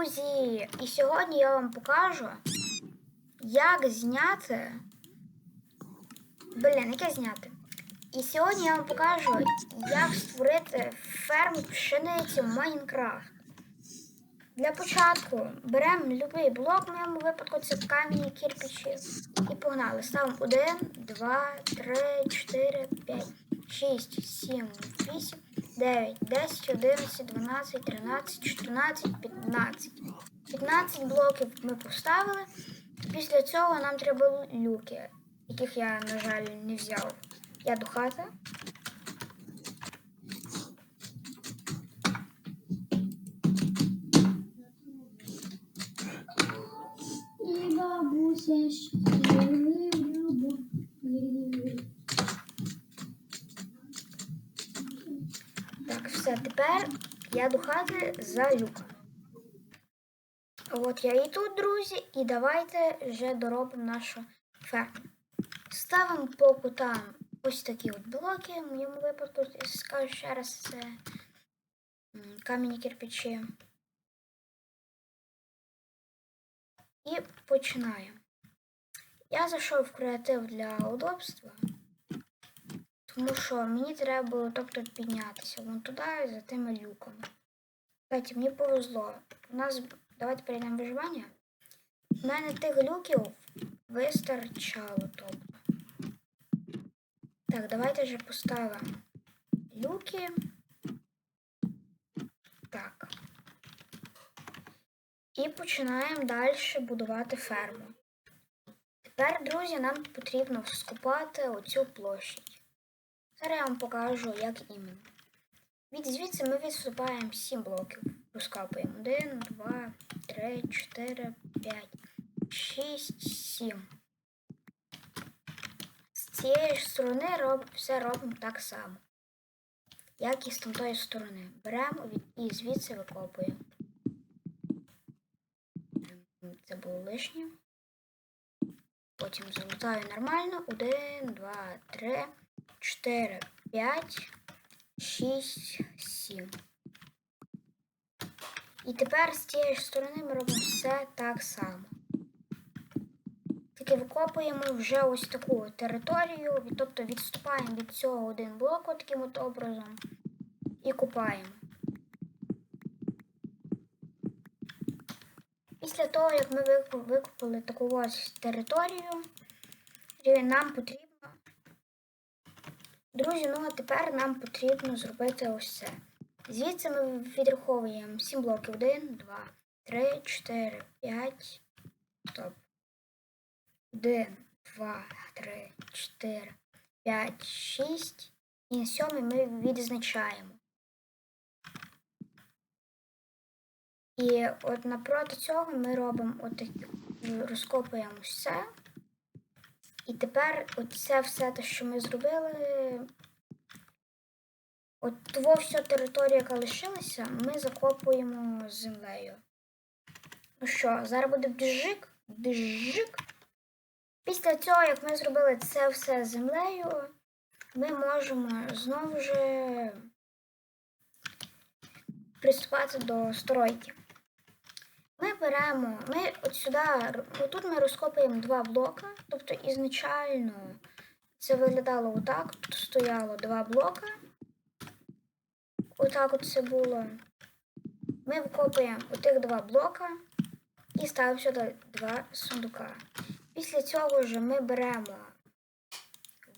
друзі! І сьогодні я вам покажу, як зняти. Блін, яке зняти? І сьогодні я вам покажу, як створити ферму пшениці в Майнкрафт. Для початку беремо будь-який блок, в моєму випадку це камінь кирпичі. І погнали. Ставимо 1, 2, 3, 4, 5, 6, 7, 8, 9, 10, 11, 12, 13, 14, 15. 15 блоків ми поставили. Після цього нам треба люки, яких я, на жаль, не взяв. Я до хати. Все, тепер я до хати за люком. От я і тут, друзі, і давайте вже доробимо нашу ферму. Ставимо по кутам ось такі от блоки. В моєму випадку, скажу ще раз, це м, камінні кирпичі. І починаємо. Я зайшов в креатив для удобства. Тому що мені треба було тобто, піднятися вон туди за тими люками. Кстати, мені повезло. У нас, давайте перейдемо виживання. У мене тих люків вистачало, тобто. Так, давайте вже поставимо люки. Так. І починаємо далі будувати ферму. Тепер, друзі, нам потрібно скупати оцю площадь. Зараз я вам покажу, як іменно. Від звідси ми відступаємо 7 блоків. Розкапуємо 1, 2, 3, 4, 5, 6, 7. З цієї ж сторони роб, все робимо так само. Як і з тої сторони. Беремо і звідси викопуємо. Це було лишнє. Потім залутаю нормально. 1, 2, 3. 4, 5, 6, 7. І тепер з цієї ж сторони ми робимо все так само. Тільки викопуємо вже ось таку територію, тобто відступаємо від цього один блок таким от образом і купаємо. Після того, як ми вику- викопали таку ось територію, нам потрібно Друзі, ну а тепер нам потрібно зробити ось це. Звідси ми відраховуємо 7 блоків. 1, 2, 3, 4, 5. Стоп. 1, 2, 3, 4, 5, 6. І на сьомий ми відзначаємо. І от напроти цього ми робимо от розкопуємо це. І тепер оце все те, що ми зробили. От того всю територію, яка лишилася, ми закопуємо землею. Ну що, зараз буде бджик, бджик. Після цього, як ми зробили це все землею, ми можемо знову ж приступати до стройки. Ми беремо, ми от сюди, отут ми розкопуємо два блока, тобто ізначально це виглядало отак, тут стояло два блока. Отак от це було. Ми викопуємо отих два блока і ставимо сюди два сундука. Після цього ж ми беремо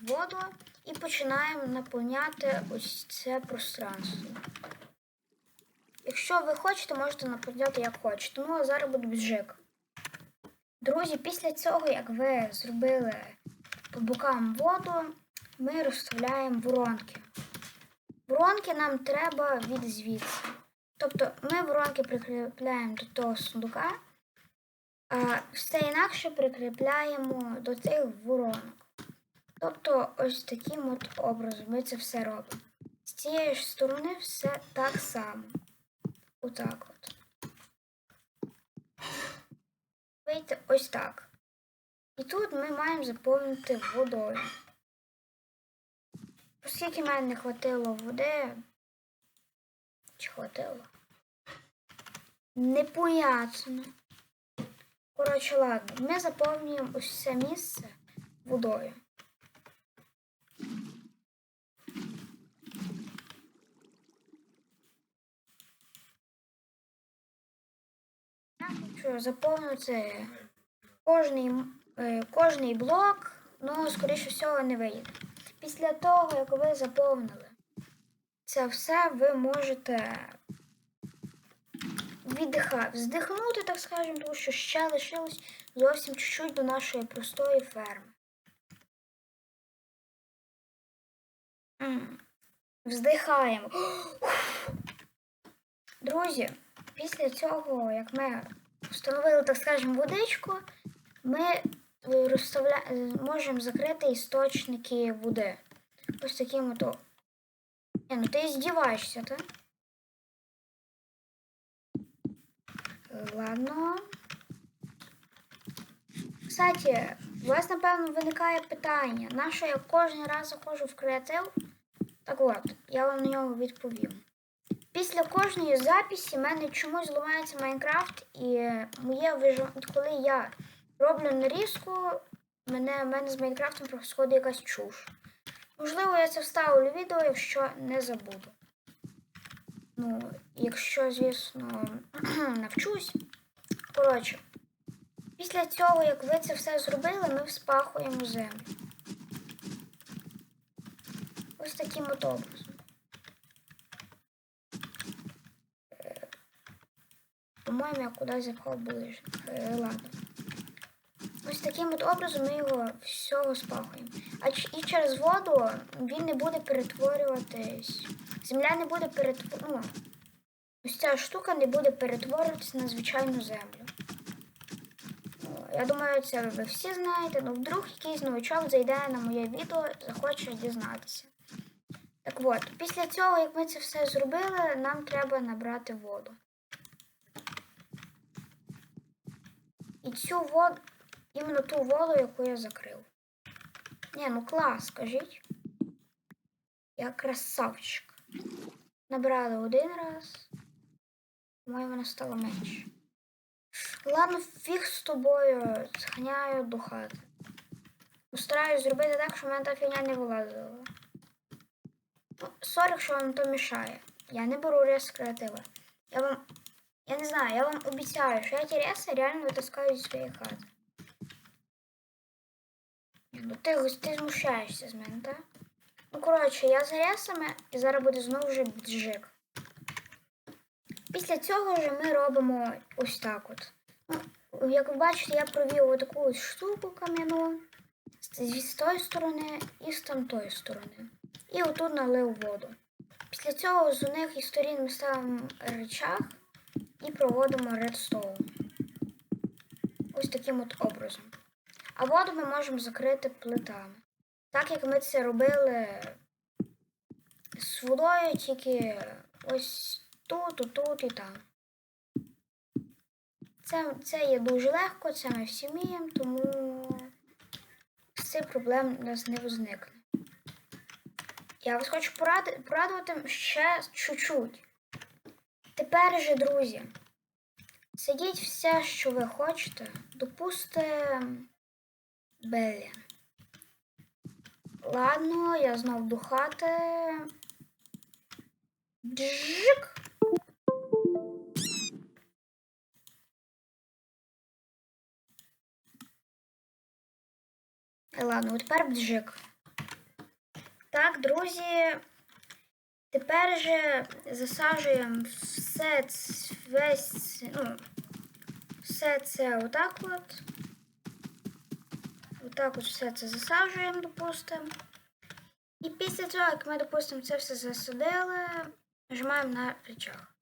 воду і починаємо наповняти ось це пространство. Якщо ви хочете, можете наповняти як хочете. Ну, а зараз буде бджик. Друзі, після цього, як ви зробили по бокам воду, ми розставляємо воронки. Воронки нам треба від звідси. Тобто ми воронки прикріпляємо до того сундука, а все інакше прикріпляємо до цих воронок. Тобто, ось таким от образом ми це все робимо. З цієї ж сторони все так само. Отак от. Вийти ось так. І тут ми маємо заповнити водою. Оскільки мене не хватило води, чи хватило? Непонятно. Коротше, ладно, ми заповнюємо ось це місце водою. Хочу заповнити кожний, е, кожний блок, ну, скоріше всього, не вийде. Після того, як ви заповнили це все, ви можете віддиха, вздихнути, так скажемо, тому що ще лишилось зовсім чуть-чуть до нашої простої ферми. Вздихаємо. Друзі, після цього, як ми встановили, так скажемо, водичку, ми е, розставля... е, можемо закрити істочники води. Ось таким ото. Ні, ну ти здіваєшся, так? Ладно. Кстати, у вас, напевно, виникає питання, на що я кожен раз заходжу в креатив? Так от, я вам на нього відповім. Після кожної записі в мене чомусь зламається Майнкрафт, і моє вижу... коли я роблю нарізку, мене, мене з Майнкрафтом происходить якась чуш. Можливо, я це вставлю в відео, якщо не забуду. Ну, якщо, звісно, навчусь. Коротше, після цього, як ви це все зробили, ми вспахуємо землю. Ось таким от образом. По-моєму, я кудись запхав ближче. Ладно. Ось таким от образом ми його всього спахуємо. А і через воду він не буде перетворюватись. Земля не буде перетворюватися. Ну, ось ця штука не буде перетворюватися на звичайну землю. Ну, Я думаю, це ви всі знаєте, але вдруг якийсь новичок зайде на моє відео захоче дізнатися. Так от, після цього, як ми це все зробили, нам треба набрати воду. І цю воду, іменно ту воду, яку я закрив. Ні, ну клас, скажіть. Я красавчик. Набрали один раз. Моє вона стало менше. Ладно, фіг з тобою. Зганяю до хати. Постараюсь зробити так, щоб мене та фігня не вилазила. Ну, сорі, якщо вам то мішає. Я не беру рез креатива. Я вам. Я не знаю, я вам обіцяю, що я ті реси реально витискаю зі своєї хати. Ну ти, ти змущаєшся з мене, так? Ну, коротше, я з ресами і зараз буде знову вже бджик. Після цього вже ми робимо ось так от. Ну, як ви бачите, я провів отаку ось штуку кам'яну з тої сторони і з тамтої сторони. І отут налив воду. Після цього з них і сторін ми ставимо речах і проводимо редстоун. Ось таким от образом. А воду ми можемо закрити плитами. Так як ми це робили з водою, тільки ось тут, тут, і там. Це, це є дуже легко, це ми всі вміємо, тому з цих проблем у нас не возникне. Я вас хочу порадувати ще чуть-чуть. Тепер же, друзі, сидіть все, що ви хочете, допустим, Беллі. Ладно, я знов до хати. Бжик. Е, Ладно, тепер бджик. Так, друзі. Тепер же засаджуємо все весь, ну, все це отак от. Отак от все це засаджуємо, допустимо. І після цього, як ми, допустимо, це все засадили, нажимаємо на речах.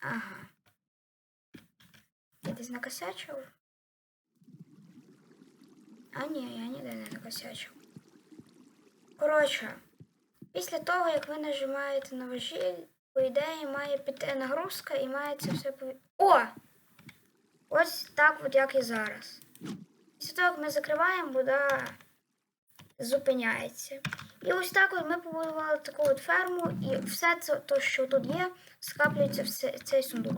Ага. Я десь накосячив? А ні, я ніде не накосячив. Коротше, після того, як ви нажимаєте на важіль, по ідеї має піти нагрузка і має це все пові... О! Ось так от як і зараз. Після того, як ми закриваємо, вода зупиняється. І ось так от ми побудували таку от ферму, і все це, то, що тут є, скаплюється в цей сундук.